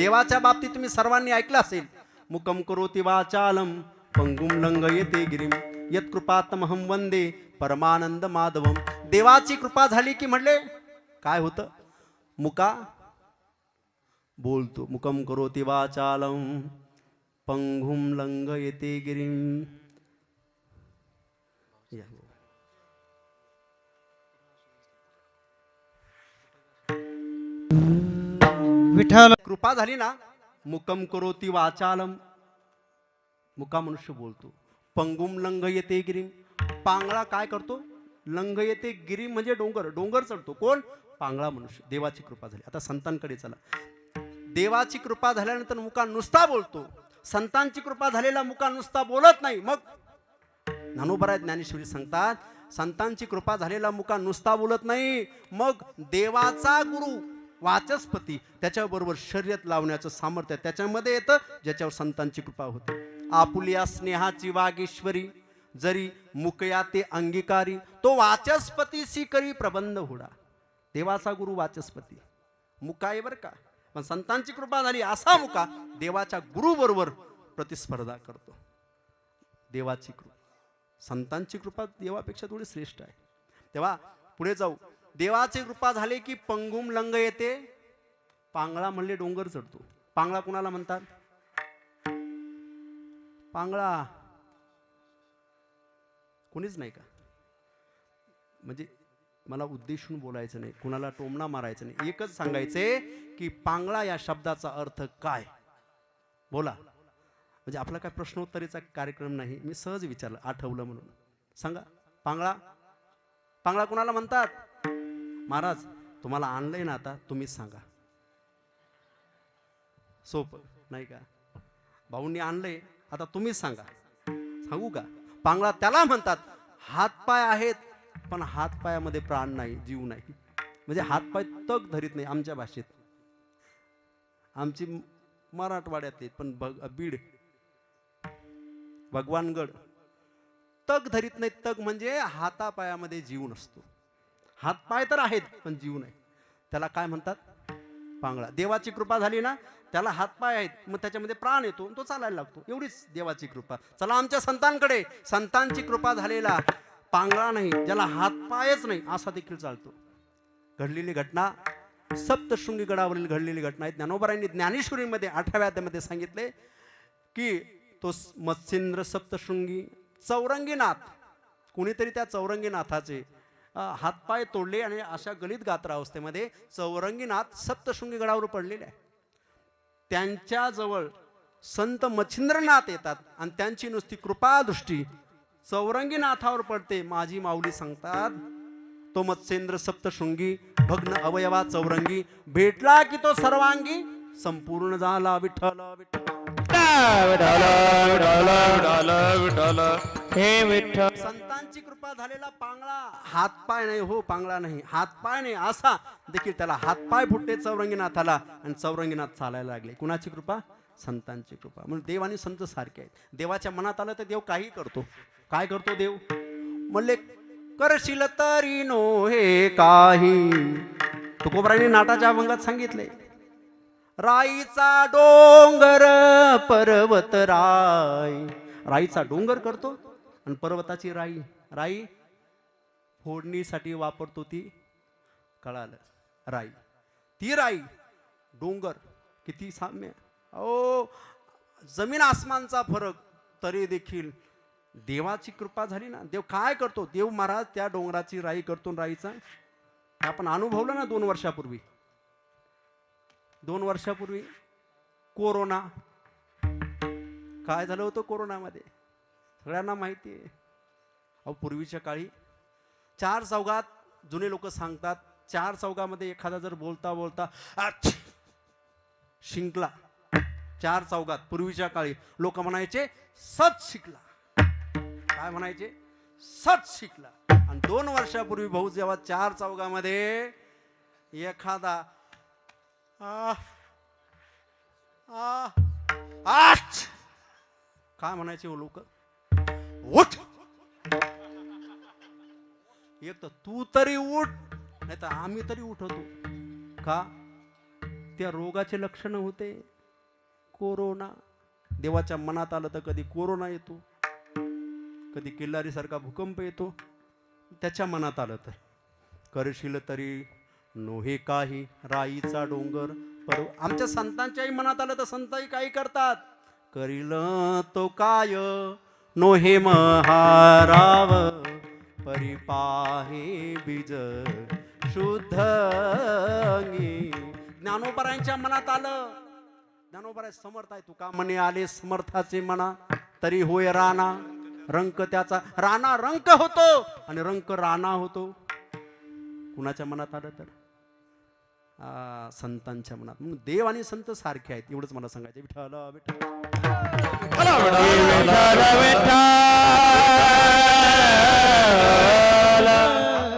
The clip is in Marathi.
देवाच्या बाबतीत तुम्ही सर्वांनी ऐकलं असेल. मुकम करोति वाचालम पंगुम लंग येते गिरीम यत कृपातमहम वंदे परमानंद माधवम. देवाची कृपा झाली की म्हणले काय होतं? मुका? बोलतो मुकम करोति वाचालम पंगुम लंग येते गिरीम. या. विठ्ठल. कृपा झाली ना? मुकम करोती वाचालम. मुका मनुष्य बोलतो. पंगुम लंग येते गिरीम. पांगळा काय करतो? लंग येते गिरीम म्हणजे डोंगर. डोंगर चढतो. कोण? पांगळा मनुष्य. देवाची कृपा झाली. आता संतांकडे चला. देवाची कृपा झाल्यानंतर मुका नुसता बोलतो. संतांची कृपा झालेला मुका नुसता बोलत नाही. मग? ज्ञानोबराय ज्ञानेश्वरी सांगतात संतांची कृपा झालेला मुका नुसता बोलत नाही. मग देवाचा गुरु वाचस्पती त्याच्याबरोबर शर्यत लावण्याचं सामर्थ्य त्याच्यामध्ये येतं ज्याच्यावर संतांची कृपा होते. आपुलिया स्नेहाची वागेश्वरी जरी मुकया ते अंगीकारी तो वाचस्पती करी प्रबंध होडा. देवाचा गुरु वाचस्पती. मुका आहे बरं का? पण संतांची कृपा झाली असा मुका देवाच्या गुरुबरोबर प्रतिस्पर्धा करतो. देवाची कृपा. संतांची कृपा देवापेक्षा थोडी श्रेष्ठ आहे. तेव्हा पुढे जाऊ. देवाची कृपा झाली की पंगुम लंग येते. पांगळा म्हणले डोंगर चढतो. पांगळा कुणाला म्हणतात? पांगळा. कोणीच नाही का? म्हणजे मला उद्देशून बोलायचं नाही. कुणाला टोमणा मारायचं नाही. एकच सांगायचे की पांगळा या शब्दाचा अर्थ काय? बोला. म्हणजे आपला काय प्रश्नोत्तरीचा कार्यक्रम नाही. मी सहज विचारलं आठवलं म्हणून. सांगा. पांगळा. पांगळा कुणाला म्हणतात? महाराज तुम्हाला आणलंय ना आता तुम्हीच सांगा. सोप नाही का? भाऊंनी आणलंय आता तुम्हीच सांगा. सांगू का? पांगळा त्याला म्हणतात हातपाय आहेत पण हातपायामध्ये प्राण नाही जीव नाही. म्हणजे हातपाय तग धरीत नाही आमच्या भाषेत. आमची मराठवाड्यात पण बग बीड भगवानगड. तग धरीत नाही तग म्हणजे हातापायामध्ये जीव नसतो. हातपाय तर आहेत पण जीव नाही. त्याला काय म्हणतात? पांगळा. देवाची कृपा झाली ना त्याला हातपाय आहेत मग त्याच्यामध्ये प्राण येतो आणि तो चालायला लागतो. एवढीच देवाची कृपा. चला आमच्या संतांकडे. संतांची कृपा झालेला पांगळा नाही ज्याला हातपायच नाही असा देखील चालतो. घडलेली घटना सप्तशृंगी गडावरील घडलेली घटना आहे. ज्ञानोबरांनी ज्ञानेश्वरीमध्ये आठव्या अध्यामध्ये सांगितले की तो स- मत्स्येंद्र सप्तशृंगी चौरंगीनाथ कुणीतरी त्या चौरंगीनाथाचे हातपाय तोडले आणि अशा गलित गात्र अवस्थेमध्ये चौरंगीनाथ सप्तशृंगी गडावर पडलेले आहे त्यांच्याजवळ संत मच्छिंद्रनाथ येतात आणि त्यांची नुसती कृपादृष्टी चौरंगीनाथावर पडते माझी माऊली सांगतात तो मत्स्येंद्र सप्तशृंगी भग्न अवयवा चौरंगी भेटला की तो सर्वांगी संपूर्ण झाला विठ्ठल. विठ्ठल विठ्ठल विठ्ठल विठ्ठल हे विठ्ठल. संतांची कृपा झालेला पांगळा. हातपाय नाही हो पांगळा नाही. हातपाय नाही असा. देखील त्याला हातपाय फुटले चौरंगीनाथाला आणि चौरंगीनाथ चालायला लागले. कुणाची कृपा? संतांची कृपा. म्हणून देव आणि संत सारखे आहेत. देवाच्या मनात आलं तर देव काही करतो. काय करतो देव? म्हणले करशील तरी नो हे काही. तुकोबरांनी नाटाच्या अभंगात सांगितले राईचा डोंगर पर्वत राय राईचा डोंगर करतो? आणि पर्वताची राई राई फोडणीसाठी वापरतो ती कळालं. राई. ती राई डोंगर किती साम्य. अहो जमीन आसमानचा फरक तरी देखील देवाची कृपा झाली ना. देव काय करतो? देव महाराज त्या डोंगराची राई करतो राईचा. आपण अनुभवलं ना दोन वर्षापूर्वी. दोन वर्षापूर्वी कोरोना. काय झालं होतं कोरोनामध्ये? सगळ्यांना माहिती आहे. अहो पूर्वीच्या काळी चार चौघात जुने लोक सांगतात चार चौघामध्ये एखादा जर बोलता बोलता शिंकला. चार चौघात पूर्वीच्या काळी लोक म्हणायचे सच शिकला. काय म्हणायचे? सच शिकला. आणि दोन वर्षापूर्वी भाऊ जेव्हा चार चौघामध्ये एखादा आ आ काय म्हणायचे हो लोक? उठ. एक तर तू तरी उठ. नाही तर आम्ही तरी उठवतो का? त्या रोगाचे लक्षण होते. कोरोना. देवाच्या मनात आलं तर कधी कोरोना येतो. कधी किल्लारीसारखा भूकंप येतो. त्याच्या मनात आलं तर. करशील तरी नोहे काही राईचा डोंगर. पर आमच्या संतांच्याही मनात आलं तर संतही काही करतात. करील तो काय? नोहे महाराव परिपाहे बीज शुद्ध ज्ञानोपरायांच्या मनात आलं. ज्ञानोपराय समर्थ आहे तुका म्हणे आले समर्थाचे म्हणा तरी होय राणा रंक त्याचा. राणा रंक होतो आणि रंक राणा होतो. कुणाच्या मनात आलं तर? संतांच्या मनात. मग देव आणि संत सारखे आहेत एवढंच मला सांगायचं विठ्ठल विठ्ठल. विठ्ठल विठ्ठल